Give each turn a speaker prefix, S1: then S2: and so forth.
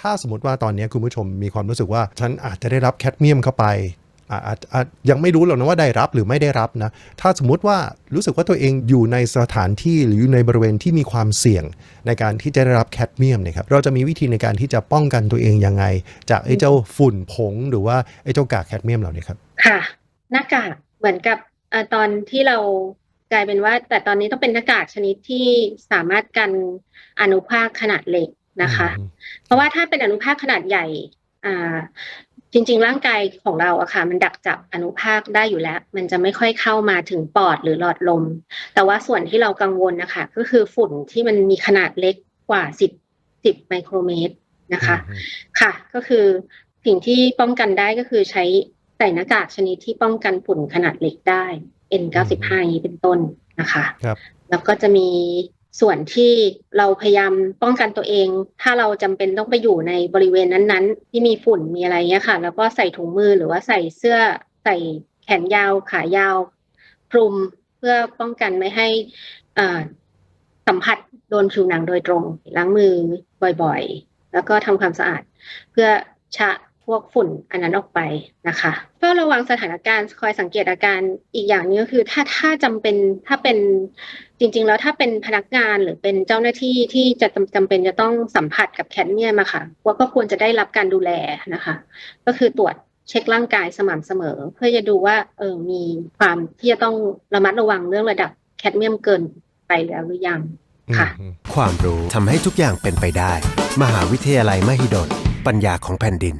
S1: ถ้าสมมติว่าตอนนี้คุณผู้ชมมีความรู้สึกว่า ฉันอาจจะได้รับแคดเมียมเข้าไปอาอาจอาจยังไม่รู้หรอกนะว่าได้รับหรือไม่ได้รับนะ ถ้าสมมุติว่ารู้สึกว่าตัวเองอยู่ในสถานที่หรืออยู่ในบริเวณที่มีความเสี่ยงในการที่จะได้รับแคดเมียมเนี่ยครับ เราจะมีวิธีในการที่จะป้องกันตัวเองยังไง จากไอ้เจ้าฝุ่นผงหรือว่าไอ้เจ้ากากแคดเมียมเหล่านี้ครับ
S2: ค่ะหน้ากากเหมือนกับอตอนที่เรากลายเป็นว่า แต่ตอนนี้ต้องเป็นหน้ากากชนิดที่สามารถกันอนุภาคขนาดเล็ก นะคะ
S1: อืม
S2: เพราะว่าถ้าเป็นอนุภาคขนาดใหญ่อ่าจริง ๆ ร่างกายของเราอะค่ะ มันดักจับอนุภาคได้อยู่แล้ว มันจะไม่ค่อยเข้ามาถึงปอดหรือหลอดลม แต่ว่าส่วนที่เรากังวลนะคะ ก็คือฝุ่นที่มันมีขนาดเล็กกว่า10 10ไมโครเมตรนะคะ
S1: อืม
S2: ค่ะ ก็คือสิ่งที่ป้องกันได้ก็คือใช้ใส่หน้ากากชนิดที่ป้องกันฝุ่นขนาดเล็กได้ N95 อย่างนี้เป็นต้นนะคะ
S1: ครับ
S2: แล้วก็จะมี ส่วนที่เราพยายามป้องกันตัวเอง ถ้าเราจำเป็นต้องไปอยู่ในบริเวณนั้นๆ ที่มีฝุ่นมีอะไรเงี้ยค่ะ แล้วก็ใส่ถุงมือหรือว่าใส่เสื้อใส่แขนยาวขายาวคลุมเพื่อป้องกันไม่ให้สัมผัสโดนผิวหนังโดยตรง ล้างมือบ่อยๆ แล้วก็ทำความสะอาด เพื่อชะพวกฝุ่นอันนั้นออกไปนะคะเฝ้าระวังสถานการณ์คอยสังเกตอาการอีกอย่างนึงก็คือ ถ้าถ้าจำเป็นถ้าเป็น จริง ๆ แล้วถ้าเป็นพนักงานหรือเป็นเจ้าหน้าที่ที่จะจำจำเป็นจะต้องสัมผัสกับแคดเมียมอะค่ะว่าก็ควรจะได้รับการดูแลนะคะ ก็คือตรวจเช็คร่างกายสม่ำเสมอ เพื่อจะดูว่าเออมีความที่จะต้องระมัดระวังเรื่องระดับแคดเมียมเกินไปแล้วหรือยังค่ะ
S1: อืม
S3: ความรู้ทำให้ทุกอย่างเป็นไปได้ มหาวิทยาลัยมหิดลปัญญาของแผ่นดิน